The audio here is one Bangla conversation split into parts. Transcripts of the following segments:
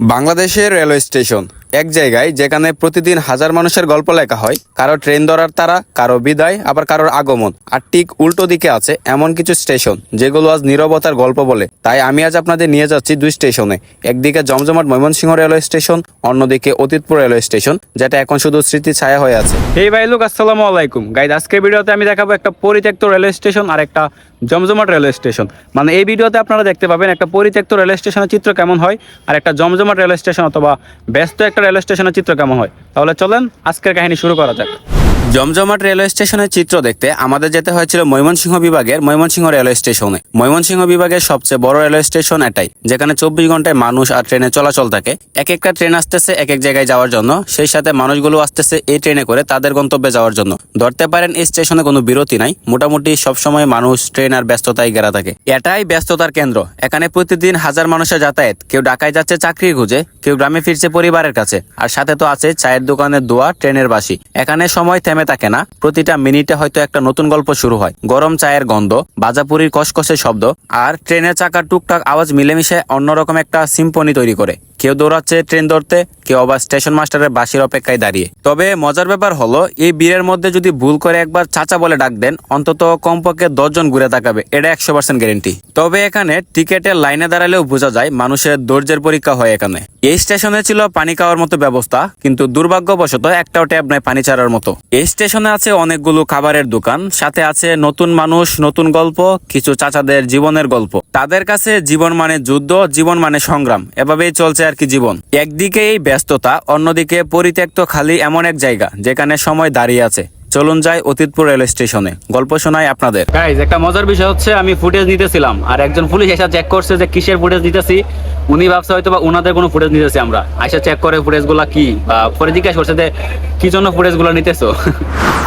বাংলাদেশের রেলওয়ে স্টেশন। এক জায়গায় যেখানে প্রতিদিন হাজার মানুষের গল্প লেখা হয়, কারও ট্রেন ধরার তারা, কারও বিদায়, আবার কারোর আগমন। আর ঠিক উল্টো দিকে আছে এমন কিছু স্টেশন, যেগুলো আজ নীরবতার গল্প বলে। তাই আমি আজ আপনাদের নিয়ে যাচ্ছি দুই স্টেশনে। একদিকে জমজমাট ময়মনসিংহ রেলওয়ে স্টেশন, অন্যদিকে অতীতপুর রেলওয়ে স্টেশন, যেটা এখন শুধু স্মৃতি ছায়া হয়ে আছে। এই ভাই লোক আসসালামু আলাইকুম। গাইড আজকের ভিডিওতে আমি দেখাবো একটা পরিত্যক্ত রেলওয়ে স্টেশন আর একটা জমজমাট রেলওয়ে স্টেশন। মানে এই ভিডিওতে আপনারা দেখতে পাবেন একটা পরিত্যক্ত রেলওয়ে স্টেশনের চিত্র কেমন হয়, আর একটা জমজমাট রেলওয়ে স্টেশন অথবা ব্যস্ত একটা রেলওয়ে স্টেশনের চিত্র কেমন হয়? তাহলে চলেন আজকের কাহিনী শুরু করা যাক। জমজমাট রেলওয়ে স্টেশনের চিত্র দেখতে আমাদের যেতে হয়েছিল ময়মনসিংহ বিভাগের ময়মনসিংহ রেলওয়ে স্টেশনে। ময়মনসিংহ বিভাগের সবচেয়ে বড় রেলওয়ে স্টেশন এটাই, যেখানে চব্বিশ ঘন্টায় মানুষ আর ট্রেনে চলাচল থাকে। এক একটা ট্রেন আসতেছে এক এক জায়গায় যাওয়ার জন্য, সেই সাথে মানুষগুলো আসতেছে এই ট্রেনে করে তাদের গন্তব্যে যাওয়ার জন্য। ধরতে পারেন এই স্টেশনে কোনো বিরতি নাই, মোটামুটি সবসময় মানুষ ট্রেন আর ব্যস্ততায় ঘেরা থাকে। এটাই ব্যস্ততার কেন্দ্র। এখানে প্রতিদিন হাজার মানুষের যাতায়াত। কেউ ঢাকায় যাচ্ছে চাকরির খুঁজে, কেউ গ্রামে ফিরছে পরিবারের কাছে, আর সাথে তো আছে চায়ের দোকানের দোয়া, ট্রেনের বাসি এখানে সময় থেমে থাকে না। প্রতিটা মিনিটে হয়তো একটা নতুন গল্প শুরু হয়। গরম চায়ের গন্ধ, বাজাপুরির কসকসে শব্দ, আর ট্রেনের চাকার টুকটাক আওয়াজ মিলেমিশে অন্যরকম একটা সিম্পনি তৈরি করে। কেউ দৌড়াচ্ছে ট্রেন ধরতে, কেউ আবার স্টেশন মাস্টারের বাসির অপেক্ষায় দাঁড়িয়ে। তবে মজার ব্যাপার হলো, এই বীরের মধ্যে যদি ভুল করে একবার চাচা বলে ডাক দেন, অন্তত কমপক্ষে দশজন ঘুরে তাকাবে, এটা একশো পার্সেন্ট গ্যারেন্টি তবে এখানে টিকেটের লাইনে দাঁড়ালেও বোঝা যায়, মানুষের ধৈর্যের পরীক্ষা হয় এখানে। এই স্টেশনে ছিল পানি খাওয়ার মতো ব্যবস্থা, কিন্তু দুর্ভাগ্যবশত একটাও ট্যাব নাই পানি ছাড়ার মতো। এই স্টেশনে আছে অনেকগুলো খাবারের দোকান, সাথে আছে নতুন মানুষ, নতুন গল্প, কিছু চাচাদের জীবনের গল্প। তাদের কাছে জীবন মানে যুদ্ধ, জীবন মানে সংগ্রাম, এভাবেই চলছে আর কি জীবন? একদিকে এই ব্যস্ততা, অন্যদিকে পরিত্যক্ত খালি এমন এক জায়গা, যেখানে সময় দাঁড়িয়ে আছে। চলুন যাই অতীতপুর রেল স্টেশনে। গল্প শোনাই আপনাদের। গাইজ একটা মজার বিষয় হচ্ছে আমি ফুটেজ নিতেছিলাম আর একজন পুলিশ এসে চেক করছে যে কিসের ফুটেজ নিতেছি। উনি ভাবছে হয়তো বা উনাদের কোনো ফুটেজ নিতেছি আমরা। আইসা চেক করে ফুটেজগুলা কি বা পরে জিজ্ঞাসা করছে যে কি জন্য ফুটেজগুলো নিতেছো?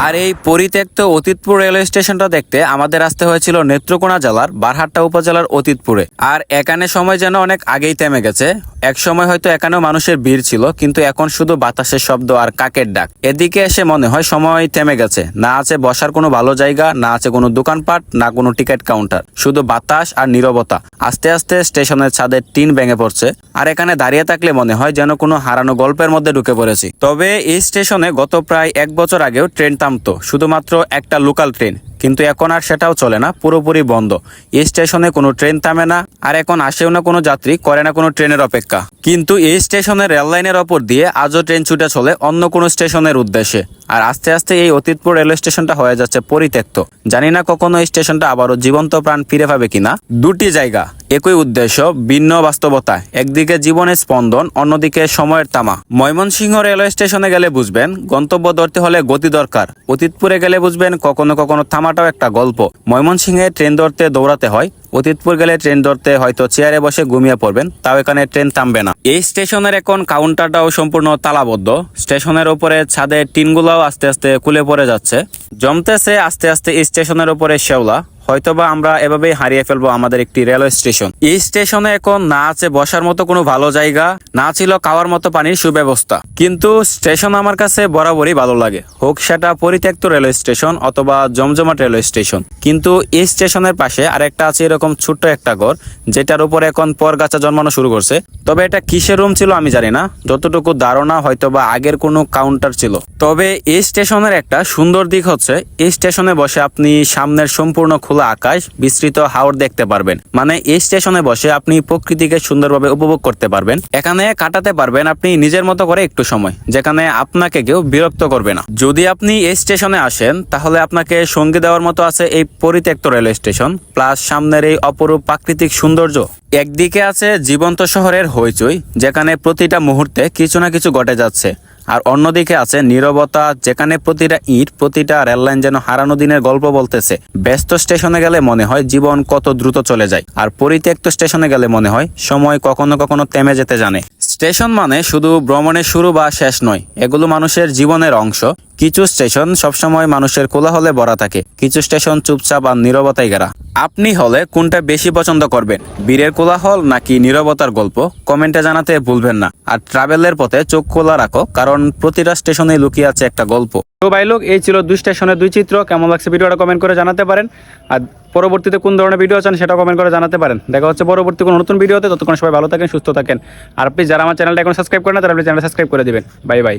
আর এই পরিত্যক্ত অতীতপুর রেলওয়ে স্টেশনটা দেখতে আমাদের আসতে হয়েছিল নেত্রকোনা জেলার বারহাট্টা উপজেলার অতীতপুরে। আর এখানে সময় যেন অনেক আগেই থেমে গেছে। এক সময় হয়তো এখানেও মানুষের ভিড় ছিল কিন্তু এখন শুধু বাতাসের শব্দ আর কাকের ডাক। এদিকে এসে মনে হয় সময় থেমে গেছে। না আছে বসার কোনো ভালো জায়গা, না আছে কোনো দোকানপাট, না কোনো টিকিট কাউন্টার। শুধু বাতাস আর নিরবতা। আস্তে আস্তে স্টেশনের ছাদের টিন ভেঙে পড়ছে। আর এখানে দাঁড়িয়ে থাকলে মনে হয় যেন কোনো হারানো গল্পের মধ্যে ঢুকে পড়েছি। তবে এই স্টেশনে গত প্রায় এক বছর আগেও ট্রেন থামতো। শুধুমাত্র একটা লোকাল ট্রেন। কিন্তু এখন আর সেটাও চলে না, পুরোপুরি বন্ধ। এই স্টেশনে কোনো ট্রেন থামে না, আর এখন আসেও না কোনো যাত্রী, করে না কোনো ট্রেনের অপেক্ষা। কিন্তু এই স্টেশনের রেললাইনের ওপর দিয়ে আজও ট্রেন ছুটে চলে অন্য কোনো স্টেশনের উদ্দেশ্যে। আর আস্তে আস্তে এই অতীতপুর রেলওয়ে স্টেশনটা হয়ে যাচ্ছে পরিত্যক্ত। জানি না কখনো এই স্টেশনটা আবারও জীবন্ত প্রাণ ফিরে পাবে কিনা। দুটি জায়গা একই উদ্দেশ্য, ভিন্ন বাস্তবতা, একদিকে জীবনের স্পন্দন, অন্যদিকে সময়ের তামা। ময়মনসিংহ রেলওয়ে স্টেশনে গেলে বুঝবেন, গন্তব্য ধরতে হলে গতি দরকার। অতীতপুরে গেলে বুঝবেন, কখনো কখনো থামাটাও একটা গল্প। ময়মনসিংহে ট্রেন ধরতে দৌড়াতে হয় অতীতপুর গেলে ট্রেন ধরতে হয়তো চেয়ারে বসে ঘুমিয়ে পড়বেন, তাও এখানে ট্রেন থামবে না। এই স্টেশনের এখন কাউন্টারটাও সম্পূর্ণ তালাবদ্ধ। স্টেশনের উপরে ছাদের টিনগুলোও আস্তে আস্তে খুলে পড়ে যাচ্ছে। জমতেছে আস্তে আস্তে স্টেশনের উপরে শেওলা হয়তোবা আমরা এভাবেই হারিয়ে ফেলব আমাদের একটি রেলওয়ে স্টেশন। এই স্টেশনে এখন না আছে বসার মতো কোনো ভালো জায়গা, না ছিল খাওয়ার মতো পানির সুব্যবস্থা। কিন্তু স্টেশন আমার কাছে বরাবরই ভালো লাগে। হোক সেটা পরিত্যক্ত রেলওয়ে স্টেশন অথবা জমজমাট রেলওয়ে স্টেশন। কিন্তু এই স্টেশনের পাশে আরেকটা আছে এরকম ছোট্ট একটা ঘর, যেটার উপরে এখন পরগাছা জন্মানো শুরু করছে। তবে এটা কিসের রুম ছিল আমি জানি না, যতটুকু ধারণা হয়তোবা আগের কোনো কাউন্টার ছিল। তবে এই স্টেশনের একটা সুন্দর দিক হচ্ছে, এই স্টেশনে বসে আপনি সামনের সম্পূর্ণ খোলা আকাশ, বিস্তৃত হাওর দেখতে পারবেন। মানে এই স্টেশনে বসে আপনি প্রকৃতিকে সুন্দরভাবে উপভোগ করতে পারবেন। এখানে কাটাতে পারবেন আপনি নিজের মতো করে একটু সময়, যেখানে আপনাকে কেউ বিরক্ত করবে না। যদি আপনি এই স্টেশনে আসেন, তাহলে আপনাকে সঙ্গে দেওয়ার মতো আছে এই পরিত্যক্ত রেলওয়ে স্টেশন, প্লাস সামনের এই অপরূপ প্রাকৃতিক সৌন্দর্য। একদিকে আছে জীবন্ত শহরের হইচই, যেখানে প্রতিটা মুহূর্তে কিছু না কিছু ঘটে যাচ্ছে। আর অন্যদিকে আছে নীরবতা, যেখানে প্রতিটা ইট, প্রতিটা রেললাইন যেন হারানো দিনের গল্প বলতেছে। ব্যস্ত স্টেশনে গেলে মনে হয় জীবন কত দ্রুত চলে যায়, আর পরিত্যক্ত স্টেশনে গেলে মনে হয় সময় কখনো কখনো থেমে যেতে জানে। স্টেশন মানে শুধু ভ্রমণের শুরু বা শেষ নয়, এগুলো মানুষের জীবনের অংশ। কিছু স্টেশন সবসময় মানুষের কোলাহলে ভরা থাকে, কিছু স্টেশন চুপচাপ আর নীরবতায় গেরা আপনি হলে কোনটা বেশি পছন্দ করবেন, বীরের কোলাহল নাকি নীরবতার গল্প? কমেন্টে জানাতে ভুলবেন না। আর ট্রাভেলের পথে চোখ খোলা রাখো, কারণ প্রতিটা স্টেশনে লুকিয়ে আছে একটা গল্প। তো ভাই লোক, এই ছিল দুই স্টেশনের দুই চিত্র। কেমন লাগছে ভিডিওটা কমেন্ট করে জানাতে পারেন। আর পরবর্তীতে কোন ধরনের ভিডিও চান সেটা কমেন্ট করে জানাতে পারেন। দেখা হচ্ছে পরবর্তী কোনো নতুন ভিডিওতে। ততক্ষণ সবাই ভালো থাকেন, সুস্থ থাকেন। আর আপনি যারা আমার চ্যানেলটা এখন সাবস্ক্রাইব করেন তারা আপনি চ্যানেলটা সাবস্ক্রাইব করে দিবেন। Bye bye